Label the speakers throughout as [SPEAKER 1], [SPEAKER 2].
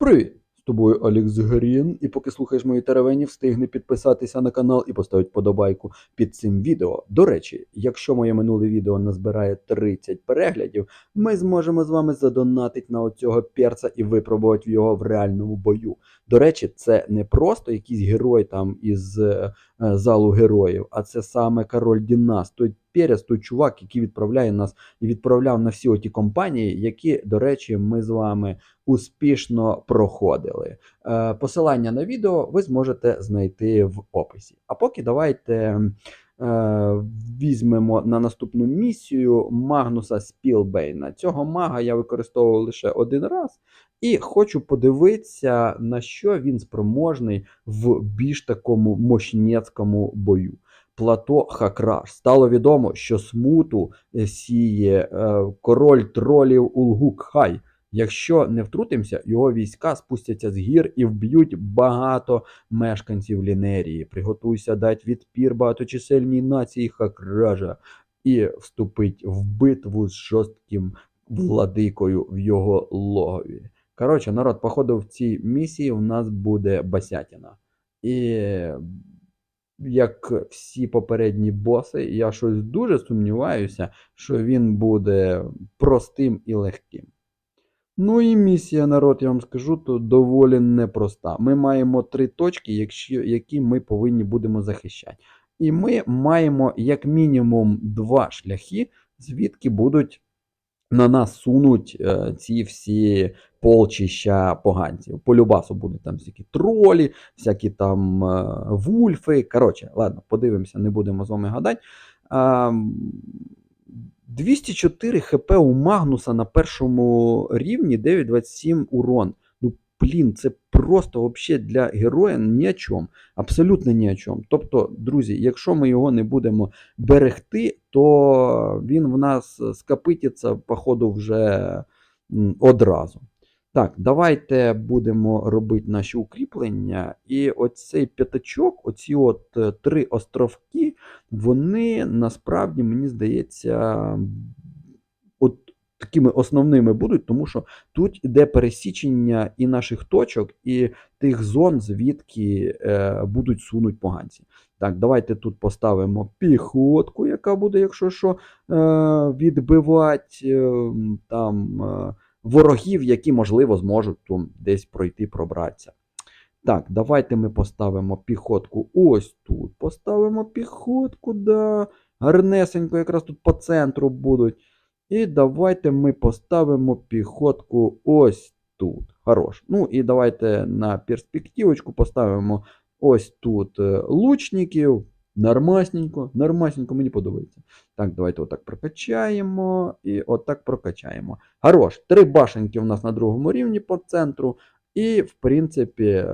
[SPEAKER 1] Привіт! З тобою Алекс Грін, і поки слухаєш мої теревені, встигни підписатися на канал і поставити подобайку під цим відео. До речі, якщо моє минуле відео назбирає 30 переглядів, ми зможемо з вами задонатити на оцього перца і випробувати його в реальному бою. До речі, це не просто якийсь герой там із е, залу героїв, а це саме король Дінас, перець, той чувак, який відправляє нас і відправляв на всі оті компанії, які, до речі, ми з вами успішно проходили. Е, Посилання на відео ви зможете знайти в описі. А поки давайте е, візьмемо на наступну місію Магнуса Спілбейна. Цього мага я використовував лише один раз. І хочу подивитися, на що він спроможний в більш такому мощнецькому бою. Плато Хакраш. Стало відомо, що смуту е, сіє е, король тролів Улгук-Хай. Якщо не втрутимося, його війська спустяться з гір і вб'ють багато мешканців Лінерії. Приготуйся дати відпір багаточисельній нації Хакража і вступить в битву з жорстким владикою в його логові. Коротше, народ, походу, в цій місії в нас буде басятіна. І як всі попередні боси, я щось дуже сумніваюся, що він буде простим і легким. Ну і місія, народ, я вам скажу, то доволі непроста. Ми маємо три точки, які ми повинні будемо захищати. І ми маємо як мінімум два шляхи, звідки будуть на нас сунуть е, ці всі полчища поганців. По любасу будуть там всякі тролі, всякі там е, вульфи. Коротше, ладно, подивимося, не будемо з вами гадати. Е, 204 хп у Магнуса на першому рівні 927 урон. Блін, це просто вообще для героя ні о чому. Абсолютно ні о чому. Тобто, друзі, якщо ми його не будемо берегти, то він в нас скопититься, походу, вже одразу. Так, давайте будемо робити наші укріплення. І оцей п'ятачок, оці от е, три островки, вони насправді, мені здається, такими основними будуть, тому що тут іде пересічення і наших точок, і тих зон, звідки е, будуть сунуть поганці. Так, давайте тут поставимо піхотку, яка буде, якщо що, е, відбивати е, там. Е, ворогів, які, можливо, зможуть тут десь пройти, пробратися. Так, давайте ми поставимо піхотку ось тут. Поставимо піхотку, да. Гарнесенько, якраз тут по центру будуть. І давайте ми поставимо піхотку ось тут. Хорош. Ну і давайте на перспективочку поставимо ось тут е, лучників. Нормасненько, нормасненько, мені подобається. Так, давайте отак прокачаємо і отак прокачаємо. Хорош, три башенки у нас на другому рівні по центру. І, в принципі,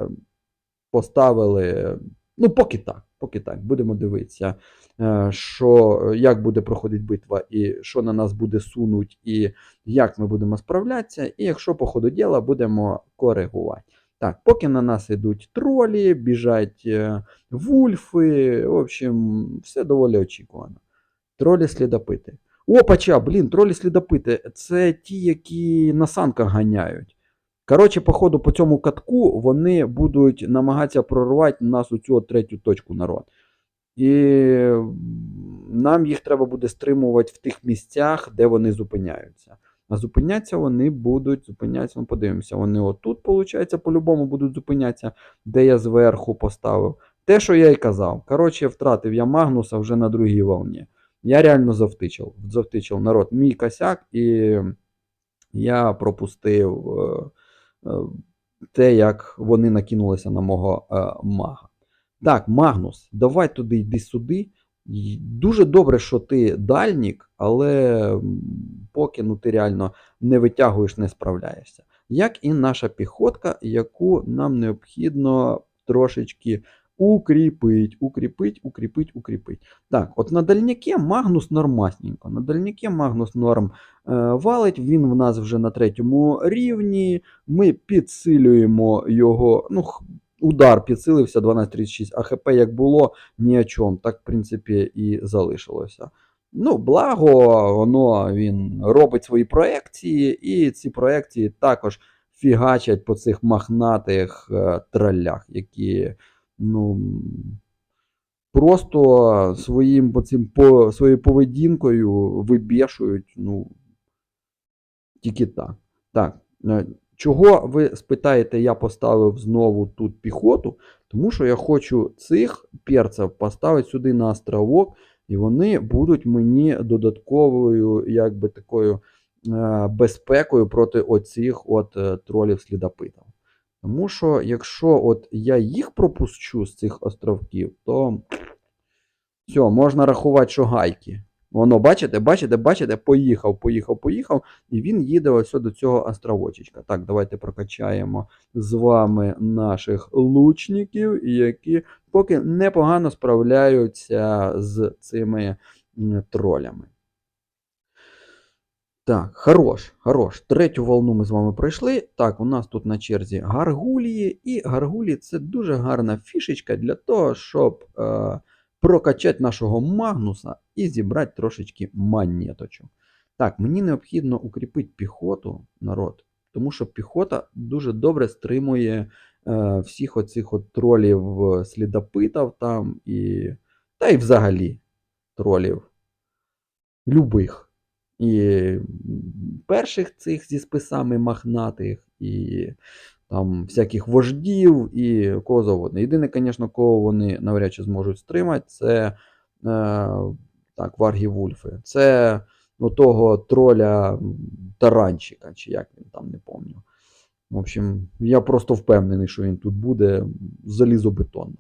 [SPEAKER 1] поставили. Ну, поки так. Поки так. Будемо дивитися, е, що, як буде проходити битва, і що на нас буде сунуть, і як ми будемо справлятися. І якщо по ходу діла будемо коригувати. Так, поки на нас йдуть тролі, біжать е, вульфи. В общем, все доволі очікувано. Тролі слідопити. Опача, блін, тролі слідопити. Це ті, які на санках ганяють. Коротше, походу, по цьому катку вони будуть намагатися прорвати нас у цю третю точку народ. І нам їх треба буде стримувати в тих місцях, де вони зупиняються. А зупинятися вони будуть, зупинятися, ми подивимося, вони отут, виходить, по-любому будуть зупинятися, де я зверху поставив. Те, що я й казав. Коротше, втратив я Магнуса вже на другій волні. Я реально завтичив. Завтичив народ мій косяк, і я пропустив е, те, як вони накинулися на мого е, мага. Так, Магнус, давай туди йди сюди. Дуже добре, що ти дальнік, але поки ну, ти реально не витягуєш, не справляєшся. Як і наша піхотка, яку нам необхідно трошечки укріпить, укріпить, укріпить, укріпить. Так, от на дальняке Магнус нормасненько. На дальняке Магнус норм е, валить, він в нас вже на третьому рівні. Ми підсилюємо його. ну, Удар підсилився 12.36, а ХП як було, ні о чому. Так, в принципі, і залишилося. Ну, благо, воно він робить свої проекції, і ці проекції також фігачать по цих махнатих е, троллях, які, ну. Просто своїм по цим по своєю поведінкою вибішують, ну, тільки так. Так. е, Чого ви спитаєте, я поставив знову тут піхоту? Тому що я хочу цих перців поставити сюди на островок, і вони будуть мені додатковою, якби такою е, безпекою проти оцих от е, тролів слідопитів. Тому що якщо от я їх пропущу з цих островків, то все, можна рахувати, що гайки. Воно, бачите, бачите, бачите, поїхав, поїхав, поїхав, і він їде ось до цього островочечка. Так, давайте прокачаємо з вами наших лучників, які поки непогано справляються з цими тролями. Так, хорош, хорош. Третю волну ми з вами пройшли. Так, у нас тут на черзі гаргулії, і гаргулії це дуже гарна фішечка для того, щоб е, прокачати нашого Магнуса і зібрати трошечки монеточок. Так, мені необхідно укріпити піхоту, народ, тому що піхота дуже добре стримує е, всіх оцих от тролів е, слідопитів там і. Та й взагалі тролів. Любих. І перших цих зі списами махнатих, і там всяких вождів і кого завгодно. Єдине, звісно, кого вони навряд чи зможуть стримати, це е, так, Варгі Вульфи. Це ну, того троля таранчика, чи як він там, не пам'ятаю. В общем, я просто впевнений, що він тут буде залізобетонно.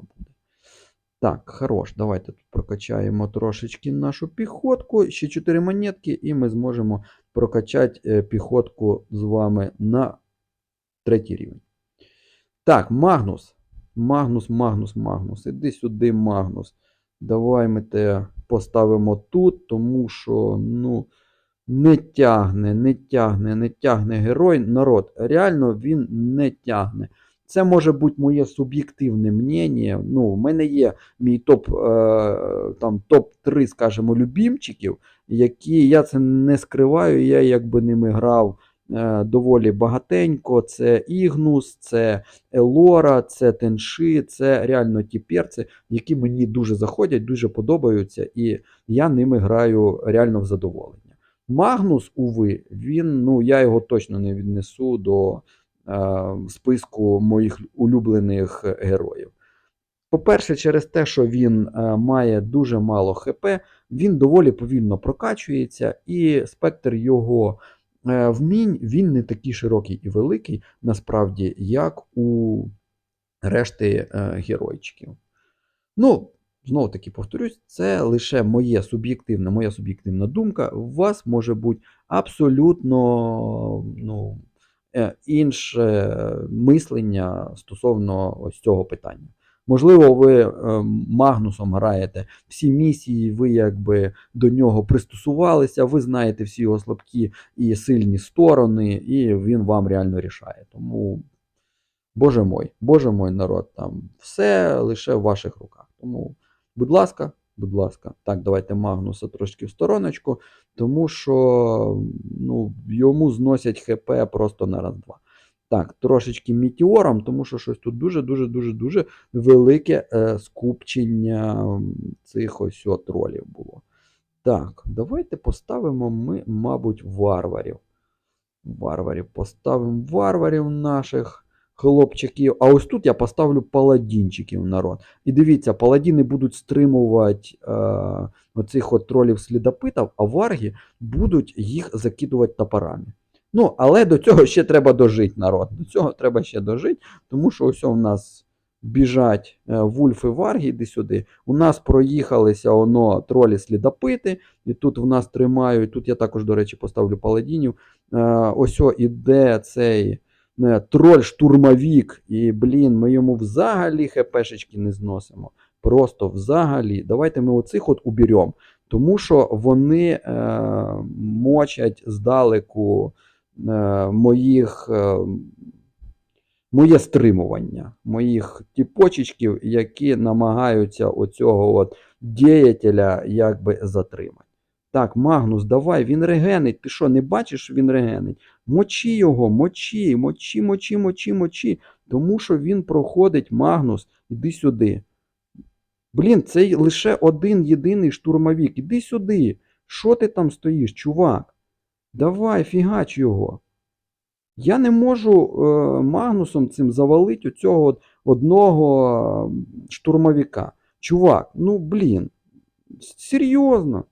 [SPEAKER 1] Так, хорош, давайте тут прокачаємо трошечки нашу піхотку. Ще 4 монетки, і ми зможемо прокачати е, піхотку з вами на третій рівень. Так, Магнус. Магнус, Магнус, Магнус. Іди сюди, Магнус. Давай ми те поставимо тут, тому що, ну, не тягне, не тягне, не тягне герой. Народ, реально він не тягне. Це може бути моє суб'єктивне мнення. Ну, в мене є мій топ, е, там, топ-3, скажімо, любімчиків, які я це не скриваю, я якби ними грав е, доволі багатенько. Це Ігнус, це Елора, це Тенши, це реально ті перці, які мені дуже заходять, дуже подобаються, і я ними граю реально в задоволення. Магнус, уви, він, ну, я його точно не віднесу до списку моїх улюблених героїв. По-перше, через те, що він е, має дуже мало ХП, він доволі повільно прокачується, і спектр його е, вмінь він не такий широкий і великий, насправді, як у решти е, геройчиків. Ну, знову таки повторюсь, це лише моє суб'єктивне, моя суб'єктивна думка. У вас може бути абсолютно ну, е, інше мислення стосовно ось цього питання. Можливо, ви е, Магнусом граєте всі місії, ви якби до нього пристосувалися, ви знаєте всі його слабкі і сильні сторони, і він вам реально рішає. Тому, боже мой, боже мой народ, там все лише в ваших руках. Тому, будь ласка, будь ласка, так, давайте Магнуса трошки в стороночку, тому що ну, йому зносять ХП просто на раз-два. Так, трошечки мітіором, тому що щось тут дуже-дуже-дуже-дуже велике е, скупчення цих ось тролів було. Так, давайте поставимо ми, мабуть, варварів. Варварів. Поставимо варварів наших хлопчиків. А ось тут я поставлю паладінчиків народ. І дивіться, паладіни будуть стримувати е, оцих от тролів слідопитів, а варги будуть їх закидувати топорами. Ну, але до цього ще треба дожити, народ. До цього треба ще дожити, тому що ось у нас біжать е, вульфи варги, іди сюди. У нас проїхалися оно тролі слідопити, і тут в нас тримають. Тут я також, до речі, поставлю паладінів. Е, ось о, іде цей е, троль-штурмовік, і, блін, ми йому взагалі хпшечки не зносимо. Просто взагалі. Давайте ми оцих от уберемо. Тому що вони е, мочать здалеку е, моїх, е, моє стримування, моїх тіпочечків, які намагаються оцього от діятеля якби затримати. Так, Магнус, давай, він регенить. Ти що, не бачиш, він регенить? Мочи його, мочи, мочи, мочи, мочи, мочи. Тому що він проходить Магнус. Іди сюди. Блін, це лише один єдиний штурмовік. Іди сюди. Що ти там стоїш, чувак? Давай, фігач його. Я не можу е, Магнусом цим завалити оцього от одного штурмовика. Чувак, ну блін. Серйозно.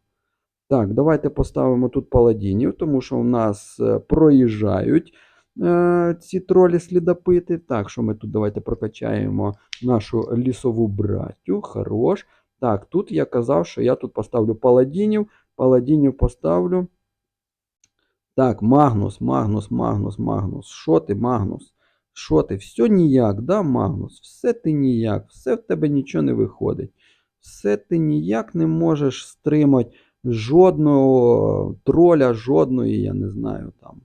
[SPEAKER 1] Так, давайте поставимо тут паладінів, тому що у нас е, проїжджають е, ці тролі слідопити. Так, що ми тут давайте прокачаємо нашу лісову браттю. Хорош. Так, тут я казав, що я тут поставлю паладінів. Паладінів поставлю. Так, Магнус, Магнус, Магнус, Магнус. Що ти, Магнус? Що ти? Все ніяк, да, Магнус? Все ти ніяк, все в тебе нічого не виходить. Все ти ніяк не можеш стримати жодного троля, жодної, я не знаю там.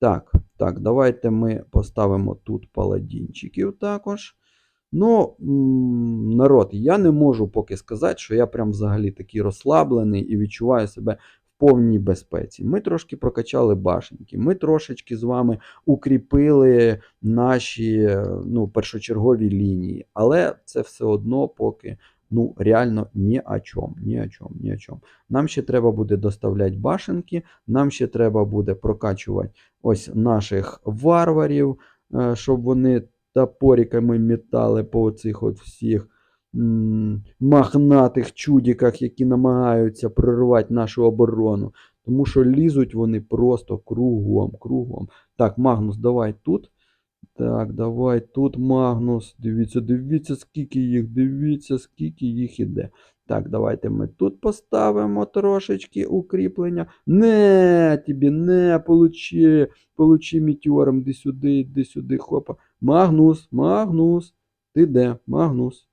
[SPEAKER 1] Так, так, давайте ми поставимо тут паладінчиків також. Ну, народ, я не можу поки сказати, що я прям взагалі такий розслаблений і відчуваю себе в повній безпеці. Ми трошки прокачали башенки, ми трошечки з вами укріпили наші ну, першочергові лінії, але це все одно поки ну, реально ні о чому, ні о чому, ні о чому. Нам ще треба буде доставляти башенки, нам ще треба буде прокачувати ось наших варварів, е, щоб вони топориками метали по оцих от всіх м, мохнатих чудіках, які намагаються прорвати нашу оборону. Тому що лізуть вони просто кругом, кругом. Так, Магнус, давай тут. Так, давай тут Магнус. Дивіться, дивіться, скільки їх, дивіться, скільки їх іде. Так, давайте ми тут поставимо трошечки укріплення. Не, тобі, не, получи, получи метеором, іди сюди, іди сюди, хопа. Магнус, Магнус. Ти де? Магнус.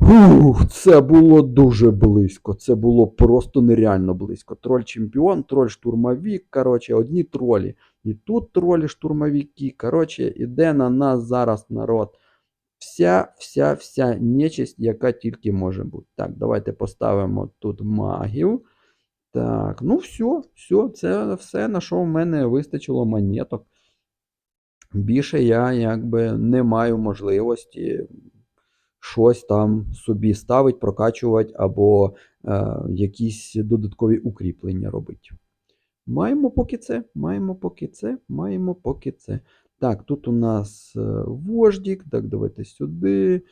[SPEAKER 1] Фух, це було дуже близько. Це було просто нереально близько. Троль чемпіон, троль штурмовік. Коротше, одні тролі. І тут тролі штурмовики. Коротше, іде на нас зараз народ. Вся, вся, вся нечисть, яка тільки може бути. Так, давайте поставимо тут магів. Так, ну все, все, це все, на що в мене вистачило монеток. Більше я якби не маю можливості щось там собі ставити, прокачувати або е, якісь додаткові укріплення робити. Маємо поки це, маємо поки це, маємо поки це. Так, тут у нас е, вождік. Так, давайте сюди.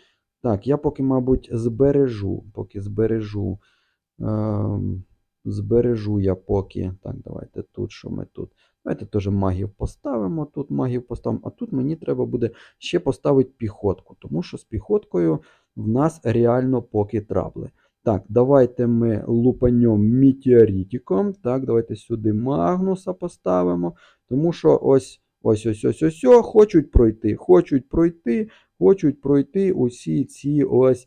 [SPEAKER 1] Так, я поки, мабуть, збережу. Поки збережу. Ем, збережу я поки. Так, давайте тут, що ми тут. Давайте теж магів поставимо. Тут магів поставимо, а тут мені треба буде ще поставити піхотку, тому що з піхоткою в нас реально поки трабли. Так, давайте ми лупанем метеоритиком. Так, давайте сюди Магнуса поставимо. Тому що ось ось ось ось ось ось хочуть пройти, хочуть пройти, хочуть пройти усі ці ось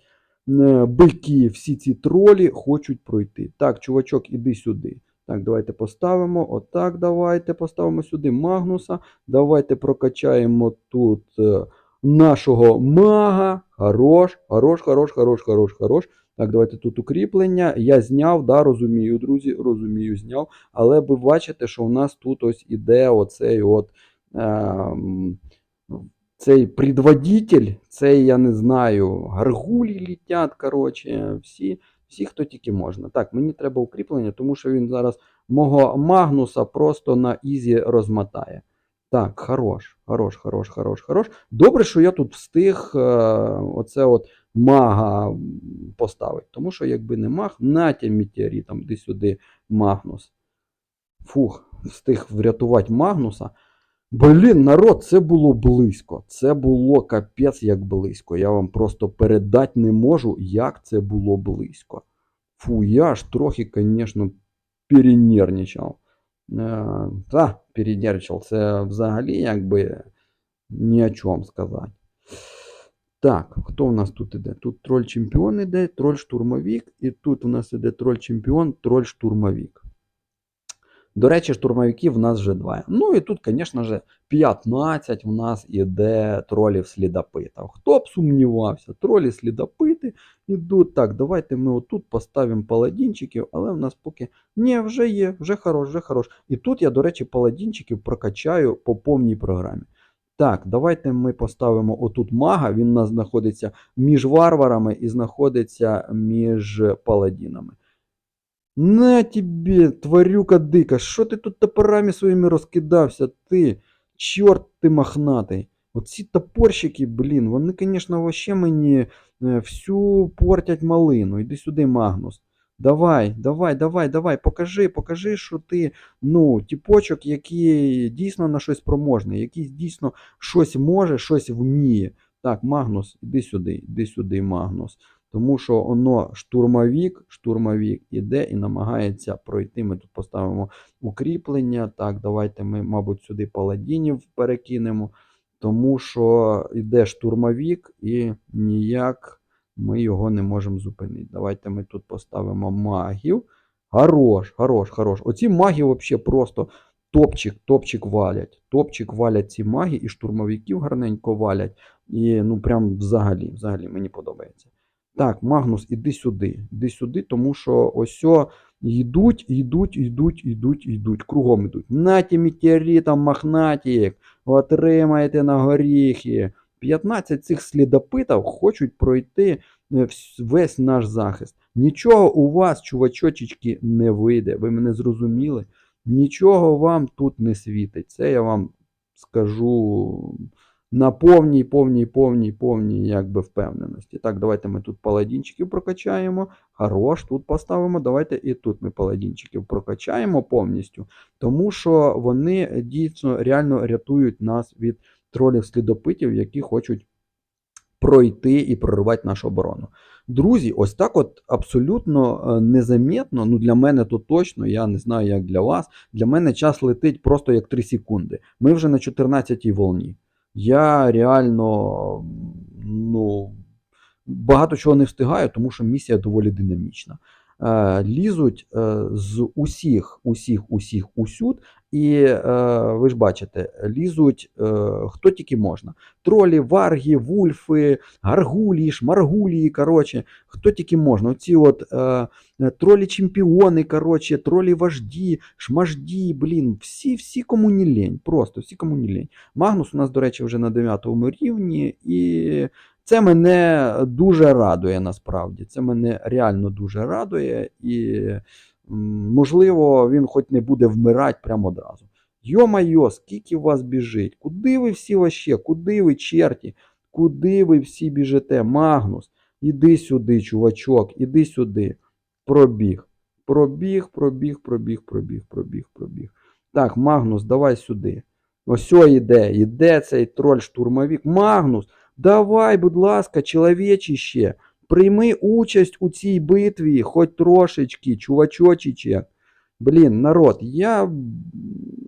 [SPEAKER 1] е, бики, всі ці тролі хочуть пройти. Так, чувачок, іди сюди. Так, давайте поставимо. Отак, давайте поставимо сюди Магнуса. Давайте прокачаємо тут е, нашого мага. Хорош, хорош, хорош, хорош, хорош, хорош. Так, давайте тут укріплення. Я зняв, да, розумію, друзі, розумію, зняв. Але ви бачите, що у нас тут ось іде оцей от. Ем, цей предводитель, цей, я не знаю, гаргулі літять, коротше, всі, всі, хто тільки можна. Так, мені треба укріплення, тому що він зараз мого Магнуса просто на ізі розмотає. Так, хорош, хорош, хорош, хорош, хорош. Добре, що я тут встиг е, оце от мага поставити. Тому що, якби не маг, натя метеоритом, де сюди Магнус. Фух, встиг врятувати Магнуса. Блін, народ, це було близько. Це було капець як близько. Я вам просто передати не можу, як це було близько. Фу, я ж трохи, звісно, перенервничав. Е, та, перенервничав. Це взагалі якби ні о чому сказати. Так, хто у нас тут іде? Тут троль чемпіон іде, троль штурмовік, і тут у нас іде троль чемпіон, троль штурмовік. До речі, штурмовиків в нас вже два. Ну і тут, звісно ж, 15 в нас іде тролів слідопита. Хто б сумнівався, тролі слідопити ідуть. Так, давайте ми отут поставимо паладінчиків, але в нас поки. Ні, вже є, вже хорош, вже хорош. І тут я, до речі, паладінчиків прокачаю по повній програмі. Так, давайте ми поставимо отут мага. Він у нас знаходиться між варварами і знаходиться між паладінами. На тобі, тварюка дика, що ти тут топорами своїми розкидався? Ти, чорт ти мохнатий. Оці топорщики, блін, вони, звісно, мені е, всю портять малину. Іди сюди, Магнус. Давай, давай, давай, давай, покажи, покажи, що ти, ну, тіпочок, який дійсно на щось спроможний, який дійсно щось може, щось вміє. Так, Магнус, іди сюди, іди сюди, Магнус. Тому що воно штурмовік, штурмовік іде і намагається пройти. Ми тут поставимо укріплення. Так, давайте ми, мабуть, сюди паладінів перекинемо. Тому що йде штурмовік і ніяк ми його не можемо зупинити. Давайте ми тут поставимо магів. Хорош, хорош, хорош. Оці маги взагалі просто топчик, топчик валять. Топчик валять ці маги, і штурмовиків гарненько валять. І ну прям взагалі, взагалі мені подобається. Так, Магнус, іди сюди, іди сюди, тому що ось йдуть, йдуть, йдуть, йдуть, йдуть, кругом йдуть. Наті метеоритом мохнатік, отримайте на горіхи. 15 цих слідопитів хочуть пройти е, весь наш захист. Нічого у вас, чувачочечки, не вийде. Ви мене зрозуміли? Нічого вам тут не світить. Це я вам скажу на повній, повній, повній, повній якби впевненості. Так, давайте ми тут паладінчиків прокачаємо. Хорош, тут поставимо. Давайте і тут ми паладінчиків прокачаємо повністю, тому що вони дійсно реально рятують нас від тролів слідопитів, які хочуть пройти і прорвати нашу оборону. Друзі, ось так от абсолютно е, незамітно, ну для мене то точно, я не знаю, як для вас. Для мене час летить просто як 3 секунди. Ми вже на 14-й волні. Я реально ну, багато чого не встигаю, тому що місія доволі динамічна. Е, лізуть е, з усіх, усіх, усіх, усюд, і е, ви ж бачите, лізуть е, хто тільки можна. Тролі, варги, вульфи, гаргулії, шмаргулії, коротше, хто тільки можна. Оці от е, тролі-чемпіони, коротше, тролі-вожді, шмажді, блін, всі, всі кому не лень, просто всі кому не лень. Магнус у нас, до речі, вже на 9 рівні, і це мене дуже радує насправді. Це мене реально дуже радує, і можливо він хоч не буде вмирати прямо одразу. Йо-майо, скільки вас біжить? Куди ви всі вообще? Куди ви, черті? Куди ви всі біжите? Магнус, іди сюди, чувачок, іди сюди. Пробіг. Пробіг, пробіг, пробіг, пробіг, пробіг, пробіг. Так, Магнус, давай сюди. Ось іде, іде цей троль-штурмовик. Магнус, давай, будь ласка, чоловічище, прийми участь у цій битві, хоч трошечки, чувачочиче. Блін, народ, я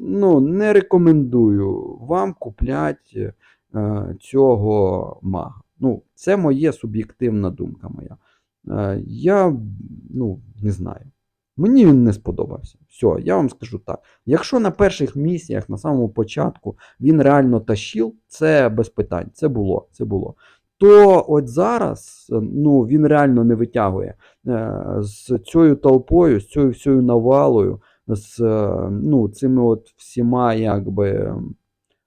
[SPEAKER 1] ну, не рекомендую вам купляти е, цього мага. Ну, це моє суб'єктивна думка моя. Е, я ну, не знаю. Мені він не сподобався. Все, я вам скажу так. Якщо на перших місіях, на самому початку, він реально тащив, це без питань, це було. це було. То от зараз ну, він реально не витягує е, з цією толпою, з цією всією навалою, з е, ну, цими от всіма якби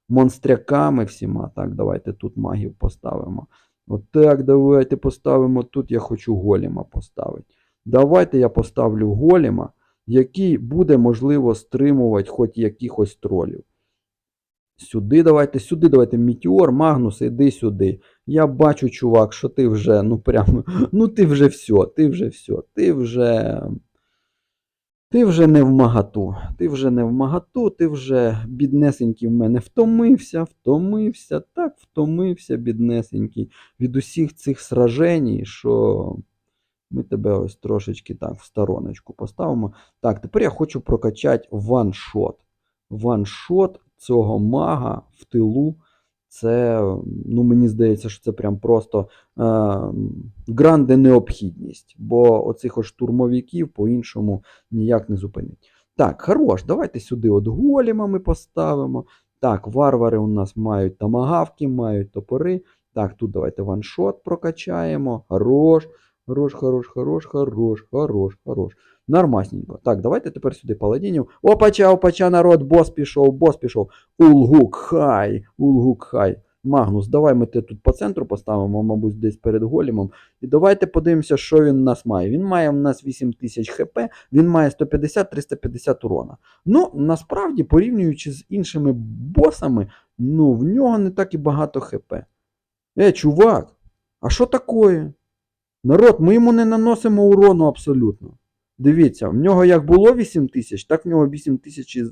[SPEAKER 1] монстряками всіма. Так, давайте тут магів поставимо. От так, давайте поставимо тут. Я хочу голіма поставити. Давайте я поставлю голіма, який буде, можливо, стримувати хоч якихось тролів. Сюди давайте, сюди давайте. Мітеор, Магнус, іди сюди. Я бачу, чувак, що ти вже, ну прямо, ну ти вже все, ти вже все, ти вже. Ти вже не в магату, ти вже не в магату, ти вже біднесенький в мене втомився, втомився, так втомився, біднесенький, від усіх цих сражень, що ми тебе ось трошечки так в стороночку поставимо. Так, тепер я хочу прокачати ваншот. Ваншот цього мага в тилу. Це, ну, мені здається, що це прям просто е, гранде необхідність, бо оцих штурмовиків по-іншому ніяк не зупинить. Так, хорош, давайте сюди от голіма ми поставимо. Так, варвари у нас мають тамагавки, мають топори. Так, тут давайте ваншот прокачаємо. Хорош, хорош, хорош, хорош, хорош, хорош, хорош. Нормасненько. Так, давайте тепер сюди паладінів. Опача, опача, народ, бос пішов, бос пішов. Улгук хай, Улгук хай. Магнус, давай ми те тут по центру поставимо, мабуть, десь перед голімом. І давайте подивимося, що він у нас має. Він має у нас 8000 хп, він має 150-350 урона. Ну, насправді, порівнюючи з іншими босами, ну, в нього не так і багато хп. Е, чувак, а що таке? Народ, ми йому не наносимо урону абсолютно. Дивіться, в нього як було 8 тисяч, так в нього 8 тисяч і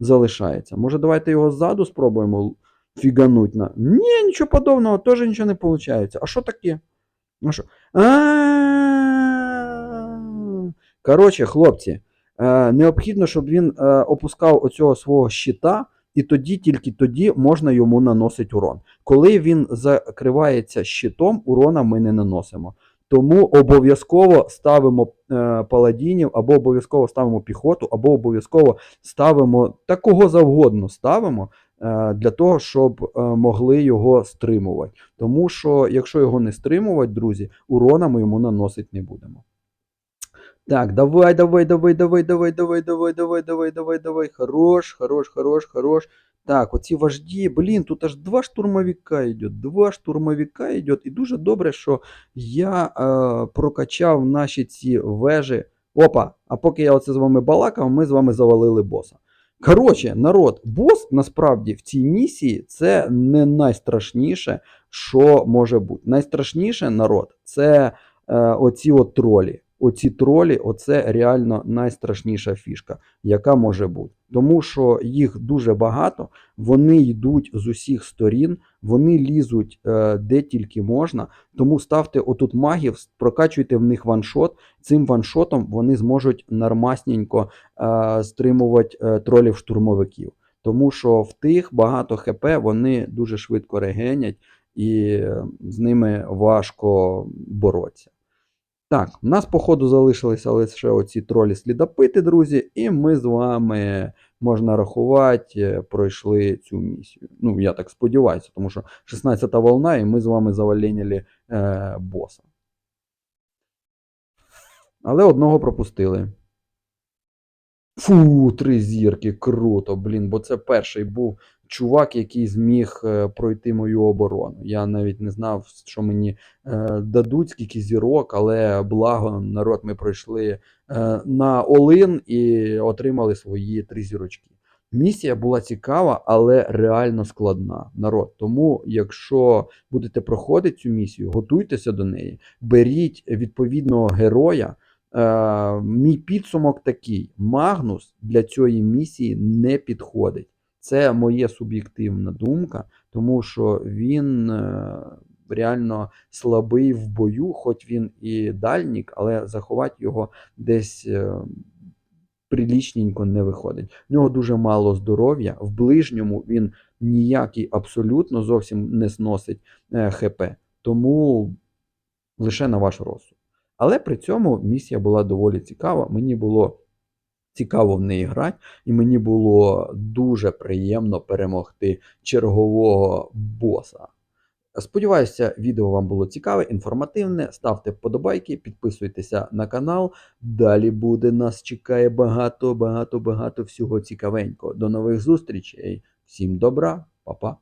[SPEAKER 1] залишається. Може, давайте його ззаду спробуємо фігануть на. Ні, нічого подобного, теж нічого не виходить. А що таке? А що? Коротше, хлопці, е, необхідно, щоб він е, опускав оцього свого щита, і тоді, тільки тоді можна йому наносити урон. Коли він закривається щитом, урона ми не наносимо. Тому обов'язково ставимо е, паладінів, або обов'язково ставимо піхоту, або обов'язково ставимо та кого завгодно ставимо е, для того, щоб е, могли його стримувати. Тому що, якщо його не стримувати, друзі, урона ми йому наносити не будемо. Так, давай, давай, давай, давай, давай, давай, давай, давай, давай, давай, давай. Хорош, хорош, хорош, хорош. Так, оці вожді, блін, тут аж два штурмовика йде. Два штурмовика йде. І дуже добре, що я е, прокачав наші ці вежі. Опа, а поки я оце з вами балакав, ми з вами завалили боса. Коротше, народ, бос насправді в цій місії це не найстрашніше, що може бути. Найстрашніше народ це е, оці от тролі. Оці тролі, оце реально найстрашніша фішка, яка може бути. Тому що їх дуже багато, вони йдуть з усіх сторін, вони лізуть е, де тільки можна. Тому ставте отут магів, прокачуйте в них ваншот. Цим ваншотом вони зможуть нормасненько е, стримувати е, тролів-штурмовиків. Тому що в тих багато ХП вони дуже швидко регенять і з ними важко боротися. Так, у нас, походу, залишилися лише оці тролі слідопити, друзі, і ми з вами, можна рахувати, е, пройшли цю місію. Ну, я так сподіваюся, тому що 16-та волна, і ми з вами заваленіли е, боса. Але одного пропустили. Фу, три зірки, круто, блін, бо це перший був чувак, який зміг е, пройти мою оборону. Я навіть не знав, що мені е, дадуть, скільки зірок, але благо, народ, ми пройшли е, на Олин і отримали свої три зірочки. Місія була цікава, але реально складна. Народ. Тому, якщо будете проходити цю місію, готуйтеся до неї, беріть відповідного героя. Е, мій підсумок такий: Магнус для цієї місії не підходить. Це моя суб'єктивна думка, тому що він е, реально слабий в бою, хоч він і дальнік, але заховати його десь е, прилічненько не виходить. В нього дуже мало здоров'я, в ближньому він ніякий абсолютно зовсім не зносить е, ХП. Тому лише на ваш розсуд. Але при цьому місія була доволі цікава. Мені було цікаво в неї грати, і мені було дуже приємно перемогти чергового боса. Сподіваюся, відео вам було цікаве, інформативне. Ставте вподобайки, підписуйтеся на канал. Далі буде нас чекає багато, багато, багато всього цікавенького. До нових зустрічей. Всім добра, па-па.